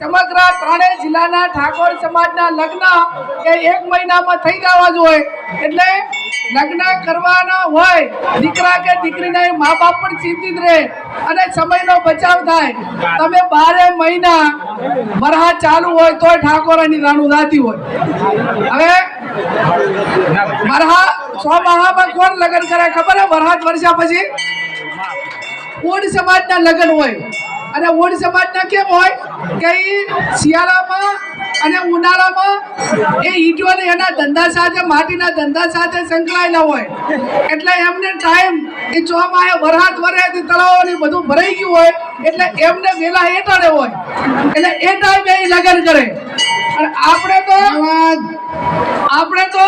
સમગ્ર ત્રણેય જિલ્લાના ઠાકોર સમાજના લગ્ન એ એક મહિનામાં થઈ જવા જોઈએ. એટલે લગ્ન કરવાના હોય, દીકરા કે દીકરીના મા બાપ પણ ચિંતિત રહે અને સમયનો બચાવ થાય. તમે બારે મહિના વરહા ચાલુ હોય તોય ઠાકોરની રાણું રાતી હોય. હવે વરહા સો મહામાં કોણ લગ્ન કરે ખબર હે? વરહાત વર્ષા પછી? ઓડ સમાજના લગ્ન હોય? અને ઓડ સમાજના કેમ હોય? કે એ શિયાળામાં અને ઉનાળામાં એ ઈંટોને એના ધંધા સાથે માટીના ધંધા સાથે સંકળાયેલા હોય. એટલે એમને ટાઈમ એ ચોમાએ વરસાદ વરે તે તળાવો બધું ભરાઈ ગયું હોય એટલે એમને વેલા એ હોય. એટલે એ ટાઈમે એ લગ્ન કરે. અને આપણે તો આપણે તો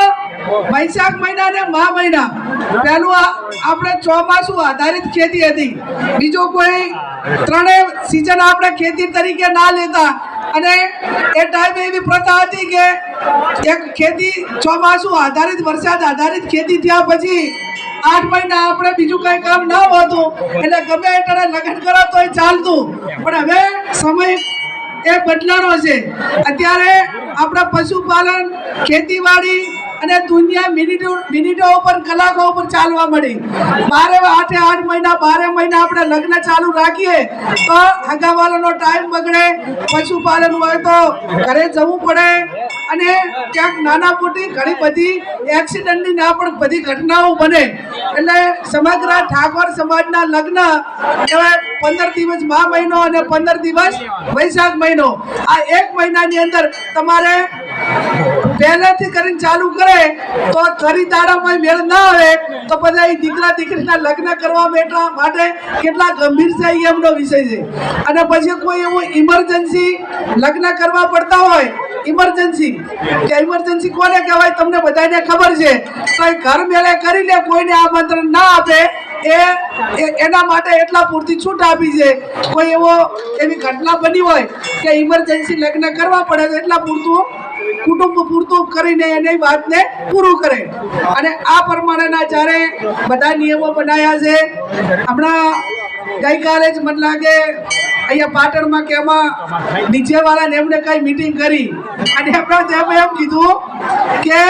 વૈશાખ મહિના ને મહા મહિના. પહેલું આપણે ચોમાસું આધારિત ખેતી હતી. બીજો કોઈ ત્રણેય સિઝન આપણે ખેતી તરીકે ના લેતા. અને એ ટાઈમે એવી પ્રથા હતી કે એક ખેતી ચોમાસું આધારિત વરસાદ આધારિત ખેતી થયા પછી આઠ મહિના આપણે બીજું કઈ કામ ના હોતું. એટલે ગમે એટલે લગ્ન કરો એ ચાલતું. પણ હવે સમય એ બદલાનો છે. અત્યારે આપણા પશુપાલન, ખેતીવાડી અને દુનિયા મિનિટો મિનિટો ઉપર, કલાકો ઉપર ચાલવા મળી. બારે આઠે આઠ મહિના, બારે મહિના આપણે લગ્ન ચાલુ રાખીએ, તો હગાવાલાનો ટાઈમ બગડે, પશુપાલન હોય તો ઘરે જવું પડે, અને ક્યાંક નાના મોટી ઘણી બધી એક્સિડન્ટની ના પણ બધી ઘટનાઓ બને. એટલે સમગ્ર ઠાકોર સમાજના લગ્ન કહેવાય પંદર દિવસ મા મહિનો અને પંદર દિવસ વૈશાખ મહિનો. આ એક મહિનાની અંદર તમારે પહેલેથી કરીને ચાલુ કરે, તો ખરી દાડામાં મેળ ના આવે, તો બધા એ દીકરા દીકરીના લગ્ન કરવા બેઠા માટે કેટલા ગંભીર છે એ એમનો વિષય છે. અને પછી કોઈ એવું ઇમરજન્સી લગ્ન કરવા પડતા હોય ઇમરજન્સી કે ઇમરજન્સી કોને કહેવાય તમને બધાને ખબર છે, તો એ ઘર મેળે કરી લે, કોઈને આમંત્રણ ના આપે, એ- એના માટે એટલા પૂરતી છૂટ આપી છે. કોઈ એવો એવી ઘટના બની હોય કે ઇમરજન્સી લગ્ન કરવા પડે તો એટલા પૂરતું કુટુંબ પૂરતું કરીને એની વાતને પૂરું કરે. અને આ પ્રમાણેના જ્યારે બધા નિયમો બનાવ્યા છે, હમણાં ગઈકાલે જ મને લાગે અહીંયા પાટણમાં કે એમાં નીચેવાળાને એમને કઈ મીટિંગ કરી. અને એમણે તેમ એમ કીધું કે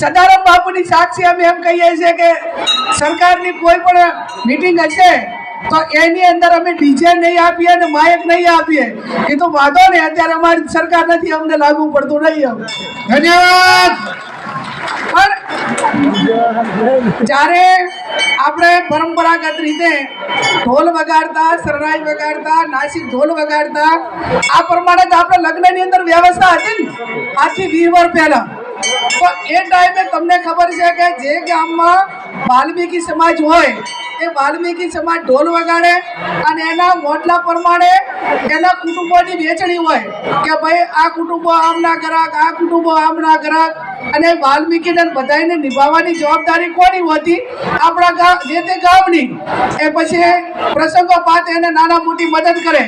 સદારામ બાપુની સાક્ષી અમે એમ કહીએ છીએ કે સરકારની કોઈ પણ મીટિંગ હશે તો એની અંદર અમે ડીજે નહીં આપીએ અને માયક નહીં આપીએ. એ તો વાંધો નહીં, અત્યારે અમારી સરકાર નથી અમને લાગુ પડતું, નહીં અમે ધન્યવાદ! જ્યારે આપણે પરંપરાગત રીતે ઢોલ વગાડતા સરરાઈ વગાડતા, નાસિક ઢોલ વગાડતા, આ પ્રમાણે જ આપણે લગ્નની અંદર વ્યવસ્થા હતી ને આજથી વીસ વર્ષ પહેલા. તો એ ટાઈમે તમને ખબર છે કે જે ગામમાં વાલ્મીકી સમાજ હોય એ વાલ્મીકી સમાજ ઢોલ વગાડે અને એના મોટલા પ્રમાણે એના કુટુંબોની વેચણી હોય કે ભાઈ આ કુટુંબો આમના ગ્રાહક, આ કુટુંબો આમના ગ્રાહક. અને વાલ્મીકીને બધાને નિભાવવાની જવાબદારી કોની હોતી? આપણા જે તે ગામની, એ પછી પ્રસંગો પાત એને નાના મોટી મદદ કરે.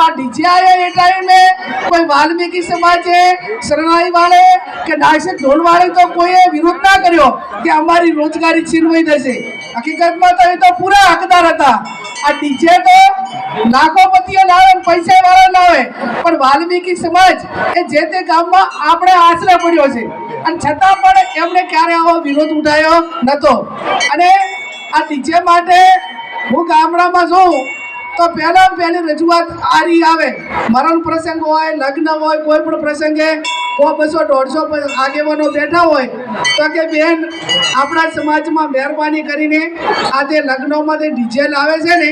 આ ડીજે એ ટાઈમે. કોઈ વાલ્મીકી સમાજે શરણાઈ વાળે કે નાસિક ઢોલ વાળે તો કોઈએ વિરોધ ના કર્યો કે અમારી રોજગારી છીનવાઈ જશે. હકીકતમાં તો એ તો પૂરા હકદાર હતા. આ ડીજે તો લાખોપતિઓ લાવે પૈસા વાળા લાવે. પણ વાલ્મીકી સમાજ એ જે તે ગામમાં આપણે આશરે પડ્યો છે. અને છતાં પણ એમણે ક્યારે આવો વિરોધ ઉઠાયો નતો. અને આ ડીજે માટે હું ગામડામાં છું તો પહેલા પહેલી રજૂઆત આરી આવે. મરણ પ્રસંગ હોય, લગ્ન હોય, કોઈ પણ પ્રસંગે સો બસો દોઢસો આગેવાનો બેઠા હોય, તો કે બેન, આપણા સમાજમાં મહેરબાની કરીને આ જે લગ્નોમાં જે ડીજે લાવે છે ને,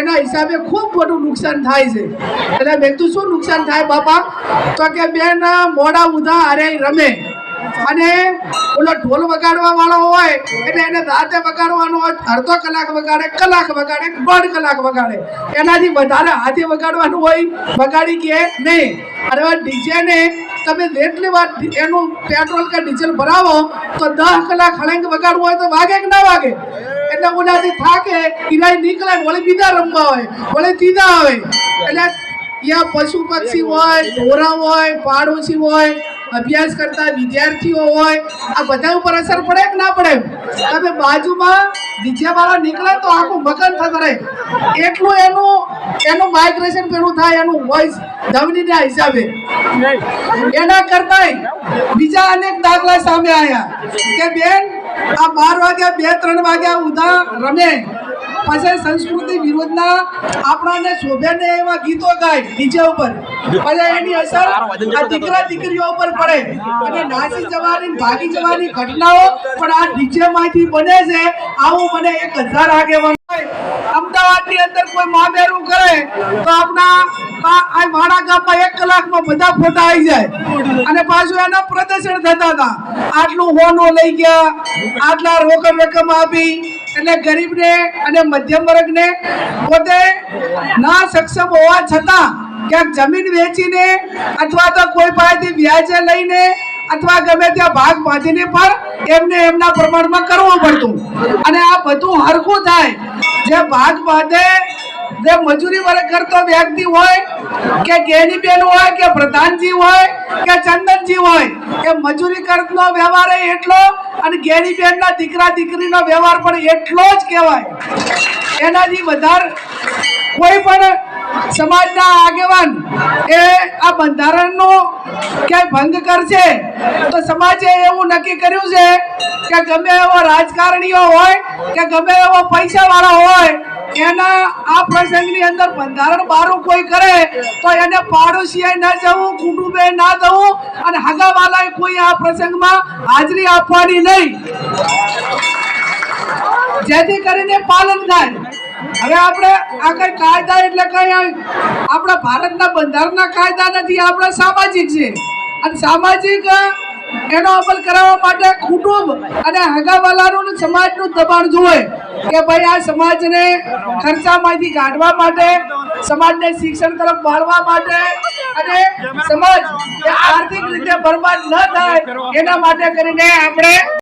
એના હિસાબે ખૂબ મોટું નુકસાન થાય છે. એટલે મેં કીધું, શું નુકસાન થાય બાપા? તો કે બેન મોડા ઉધા હારે રમે. અને ઓલો ઢોલ વગાડવા વાળો હોય, એટલે એને રાતે વગાડવાનો હોય, અડધો કલાક વગાડે કલાક વગાડે, દોઢ કલાક વગાડે. એનાથી વધારે હાથે વગાડવાનું હોય, વગાડી કે નહીં. અને હવે ડીજે ને તમે જેટલી વાર એનું પેટ્રોલ કે ડીઝલ ભરાવો, તો દસ કલાક હળંગ વગાડવું હોય તો વાગે કે ના વાગે? એટલે ઓનાથી થાકે કિરાય નીકળે વળી બીજા રમવા હોય, વળી ત્રીજા આવે એટલે યા પશુ પક્ષી હોય ઢોરા હોય, પાડોશી હોય અભ્યાસ કરતા વિદ્યાર્થીઓ હોય, આ બધા ઉપર અસર પડે કે ના પડે? તમે બાજુમાં ડીજે વાળા નીકળે તો આખું મગન થતું રહે. એટલું એનું એનું માઇગ્રેશન પેલું થાય, એનું વોઇસ ધમનીના હિસાબે. એના કરતાંય બીજા અનેક દાખલા સામે આવ્યા કે બેન, આ બાર વાગ્યા, બે, ત્રણ વાગ્યા ઉધા રમે. પછી સંસ્કૃતિ વિરોધના આપણાને શોભે ને એવા ગીતો ગાય ડીજે ઉપર. પછી એની અસર આ દીકરા દીકરીઓ ઉપર પડે. અને નાસી જવાની ભાગી જવાની ઘટનાઓ પણ આ ડીજે માંથી બને છે. આવું મને એક હજાર આગેવાન અમદાવાદની અંદર કોઈ મામેરું કરે, તો આપણા આ આ માણા ગામમાં એક કલાકમાં બધા ફોટા આવી જાય. અને પાછું એના પ્રદર્શન થતા હતા. આટલું હોનો લઈ ગયા, આટલા રોકડ રકમ આપી, એટલે ગરીબને અને મધ્યમ વર્ગને પોતે ના સક્ષમ હોવા છતાં ક્યાંક જમીન વેચીને અથવા તો કોઈ પાસેથી વ્યાજે લઈને અથવા ગમે ત્યાં ભાગ બાંધીને પણ એમને એમના પ્રમાણમાં કરવું પડતું. અને આ બધું હરખું થાય જે ભાગ બાંધે, જે મજૂરી વર્ગ કરતો વ્યક્તિ હોય, કે ગેનીબેન હોય, કે પ્રધાનજી હોય, કે ચંદનજી હોય કે મજૂરી કરતનો વ્યવહાર એટલો અને ગેનીબેનના દીકરા દીકરીનો વ્યવહાર પણ એટલો જ કહેવાય. એનાથી વધારે કોઈ પણ સમાજના આગેવાન એ આ બંધારણનો ક્યાંય ભંગ કરશે? તો સમાજે એવું નક્કી કર્યું છે કે ગમે એવો રાજકારણીઓ હોય કે ગમે એવો પૈસાવાળો હોય, એના આ પ્રસંગની અંદર બંધારણ બારું કોઈ કરે તો એને પાડોશીએ ન જવું, કુટુંબે ના જવું અને હગાવાલાએ કોઈ આ પ્રસંગમાં હાજરી આપવાની નહીં. જેથી કરીને પાલન થાય. હવે આપણે આ કઈ કાયદા એટલે કઈ આપણા ભારતના બંધારણના કાયદા નથી, આપણા સામાજિક છે અને સામાજિક એનો અમલ કરાવવા માટે કુટુંબ અને હગાવાલાનું સમાજનું દબાણ જોવે કે ભાઈ આ સમાજને ખર્ચામાંથી કાઢવા માટે, સમાજને શિક્ષણ તરફ વાળવા માટે અને સમાજ આર્થિક રીતે બરબાદ ન થાય, એના માટે કરીને આપણે